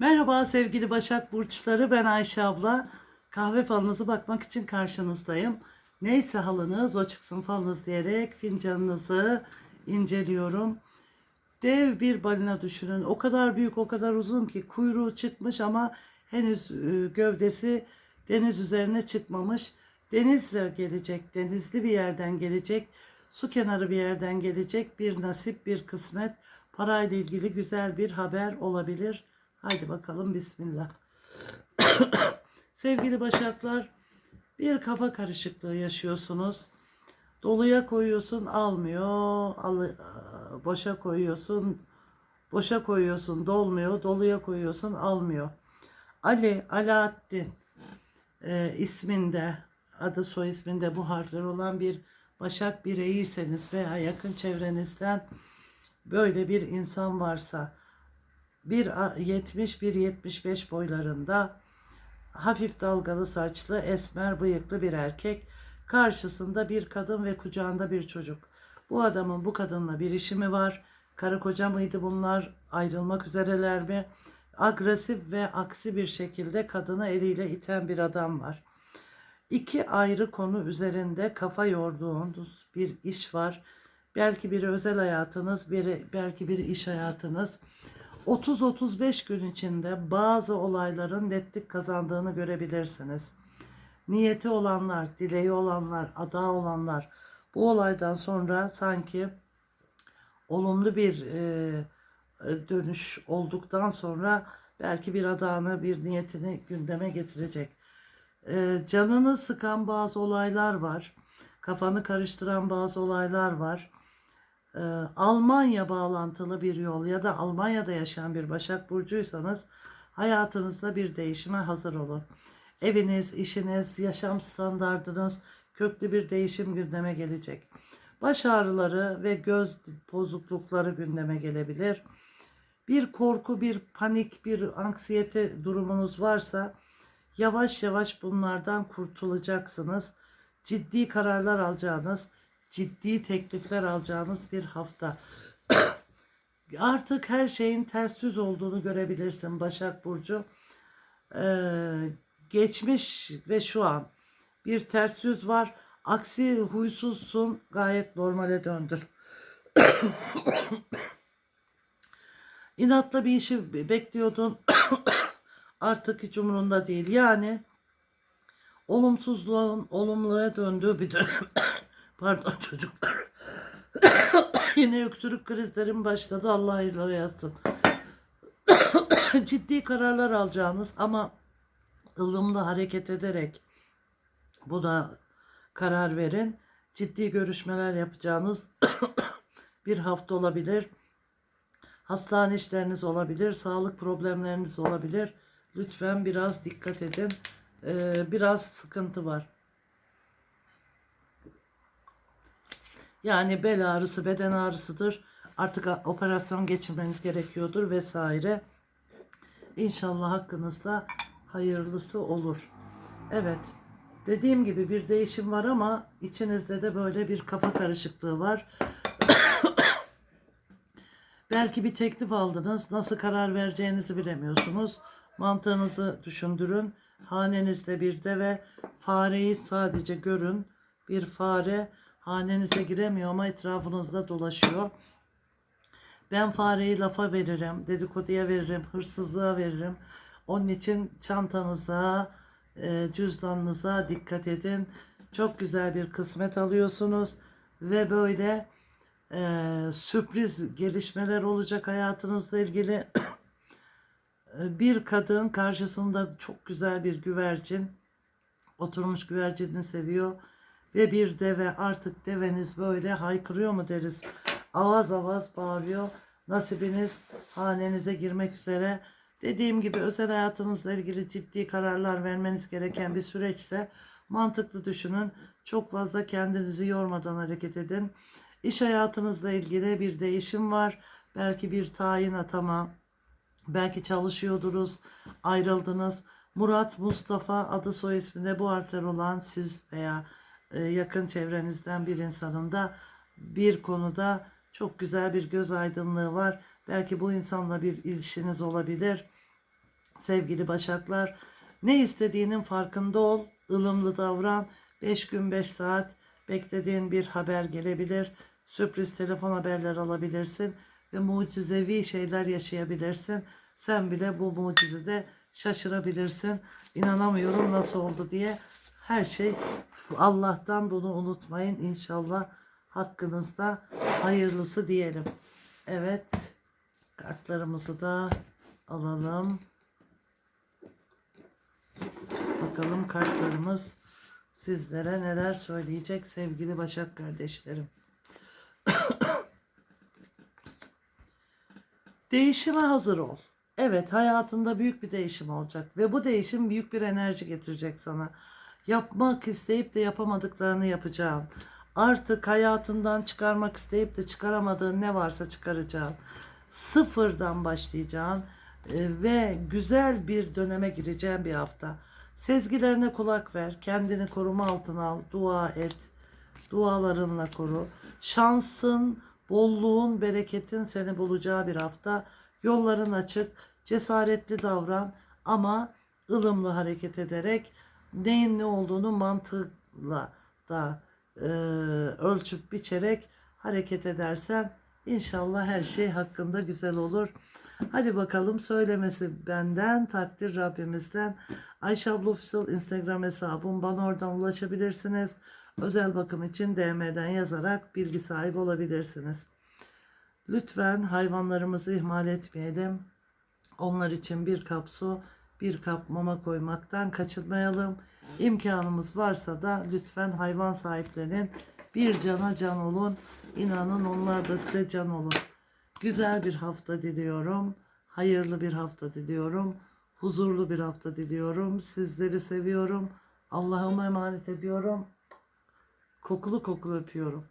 Merhaba sevgili Başak Burçları ben Ayşe abla. Kahve falınızı bakmak için karşınızdayım. Neyse halınız o çıksın falınız diyerek fincanınızı inceliyorum. Dev bir balina düşünün. O kadar büyük o kadar uzun ki kuyruğu çıkmış ama henüz e, gövdesi deniz üzerine çıkmamış. Denizle gelecek, denizli bir yerden gelecek, su kenarı bir yerden gelecek bir nasip, bir kısmet, parayla ilgili güzel bir haber olabilir. Haydi bakalım bismillah. Sevgili Başaklar, bir kafa karışıklığı yaşıyorsunuz. Doluya koyuyorsun almıyor, al, boşa koyuyorsun, boşa koyuyorsun dolmuyor, doluya koyuyorsun almıyor. Ali, Alaaddin e, isminde, adı soy isminde bu harfler olan bir Başak bireyiyseniz veya yakın çevrenizden böyle bir insan varsa 1.70-1.75 boylarında hafif dalgalı saçlı, esmer bıyıklı bir erkek. Karşısında bir kadın ve kucağında bir çocuk. Bu adamın bu kadınla bir işi mi var? Karı koca mıydı bunlar? Ayrılmak üzereler mi? Agresif ve aksi bir şekilde kadını eliyle iten bir adam var. İki ayrı konu üzerinde kafa yorduğunuz bir iş var. Belki biri özel hayatınız, biri belki biri iş hayatınız. 30-35 gün içinde bazı olayların netlik kazandığını görebilirsiniz. Niyeti olanlar, dileği olanlar, adağı olanlar bu olaydan sonra sanki olumlu bir e, dönüş olduktan sonra belki bir adağını, bir niyetini gündeme getirecek. E, canını sıkan bazı olaylar var. Kafanı karıştıran bazı olaylar var. Ee, Almanya bağlantılı bir yol ya da Almanya'da yaşayan bir Başak Burcuysanız hayatınızda bir değişime hazır olun. Eviniz, işiniz, yaşam standardınız köklü bir değişim gündeme gelecek. Baş ağrıları ve göz bozuklukları gündeme gelebilir. Bir korku, bir panik, bir anksiyete durumunuz varsa yavaş yavaş bunlardan kurtulacaksınız. Ciddi kararlar alacağınız, ciddi teklifler alacağınız bir hafta. Artık her şeyin ters yüz olduğunu görebilirsin Başak Burcu. Ee, geçmiş ve şu an bir ters yüz var. Aksi huysuzsun gayet normale döndür. İnatla bir işi bekliyordun. Artık hiç umurunda değil. Yani olumsuzluğun olumluya döndüğü bir dönem. Pardon çocuklar. Yine öksürük krizlerim başladı. Allah hayırlı yazsın. Ciddi kararlar alacağınız ama ılımlı hareket ederek buna karar verin. Ciddi görüşmeler yapacağınız bir hafta olabilir. Hastane işleriniz olabilir. Sağlık problemleriniz olabilir. Lütfen biraz dikkat edin. Ee, biraz sıkıntı var. Yani bel ağrısı, beden ağrısıdır. Artık operasyon geçirmeniz gerekiyordur vesaire. İnşallah hakkınızda hayırlısı olur. Evet. Dediğim gibi bir değişim var ama içinizde de böyle bir kafa karışıklığı var. Belki bir teklif aldınız. Nasıl karar vereceğinizi bilemiyorsunuz. Mantığınızı düşündürün. Hanenizde bir de ve fareyi sadece görün. Bir fare hanenize giremiyor ama etrafınızda dolaşıyor. Ben fareyi lafa veririm, dedikoduya veririm, hırsızlığa veririm. Onun için çantanıza, e, cüzdanınıza dikkat edin. Çok güzel bir kısmet alıyorsunuz ve böyle e, sürpriz gelişmeler olacak hayatınızla ilgili. bir kadın karşısında çok güzel bir güvercin, oturmuş güvercinini seviyor ve bir deve artık deveniz böyle haykırıyor mu deriz. Avaz avaz bağırıyor. Nasibiniz hanenize girmek üzere. Dediğim gibi özel hayatınızla ilgili ciddi kararlar vermeniz gereken bir süreçse mantıklı düşünün. Çok fazla kendinizi yormadan hareket edin. İş hayatınızla ilgili bir değişim var. Belki bir tayin atama. Belki çalışıyordunuz, ayrıldınız. Murat, Mustafa adı soy isminde bu harfler olan siz veya yakın çevrenizden bir insanın da bir konuda çok güzel bir göz aydınlığı var. Belki bu insanla bir ilişkiniz olabilir. Sevgili Başaklar, ne istediğinin farkında ol, ılımlı davran. 5 gün 5 saat beklediğin bir haber gelebilir. Sürpriz telefon haberler alabilirsin ve mucizevi şeyler yaşayabilirsin. Sen bile bu mucizede şaşırabilirsin. İnanamıyorum nasıl oldu diye. Her şey Allah'tan bunu unutmayın. İnşallah hakkınızda hayırlısı diyelim. Evet. Kartlarımızı da alalım. Bakalım kartlarımız sizlere neler söyleyecek sevgili Başak kardeşlerim. Değişime hazır ol. Evet hayatında büyük bir değişim olacak ve bu değişim büyük bir enerji getirecek sana. Yapmak isteyip de yapamadıklarını yapacağın. Artık hayatından çıkarmak isteyip de çıkaramadığın ne varsa çıkaracağın. Sıfırdan başlayacağın e, ve güzel bir döneme gireceğin bir hafta. Sezgilerine kulak ver, kendini koruma altına al, dua et, dualarınla koru. Şansın, bolluğun, bereketin seni bulacağı bir hafta. Yolların açık, cesaretli davran ama ılımlı hareket ederek neyin ne olduğunu mantıkla da e, ölçüp biçerek hareket edersen inşallah her şey hakkında güzel olur. Hadi bakalım söylemesi benden, takdir Rabbimizden. Ayşe abla Official Instagram hesabım. Bana oradan ulaşabilirsiniz. Özel bakım için DM'den yazarak bilgi sahibi olabilirsiniz. Lütfen hayvanlarımızı ihmal etmeyelim. Onlar için bir kap su, bir kap mama koymaktan kaçınmayalım. İmkanımız varsa da lütfen hayvan sahiplenin. Bir cana can olun. İnanın onlar da size can olur. Güzel bir hafta diliyorum. Hayırlı bir hafta diliyorum. Huzurlu bir hafta diliyorum. Sizleri seviyorum. Allah'ıma emanet ediyorum. Kokulu kokulu öpüyorum.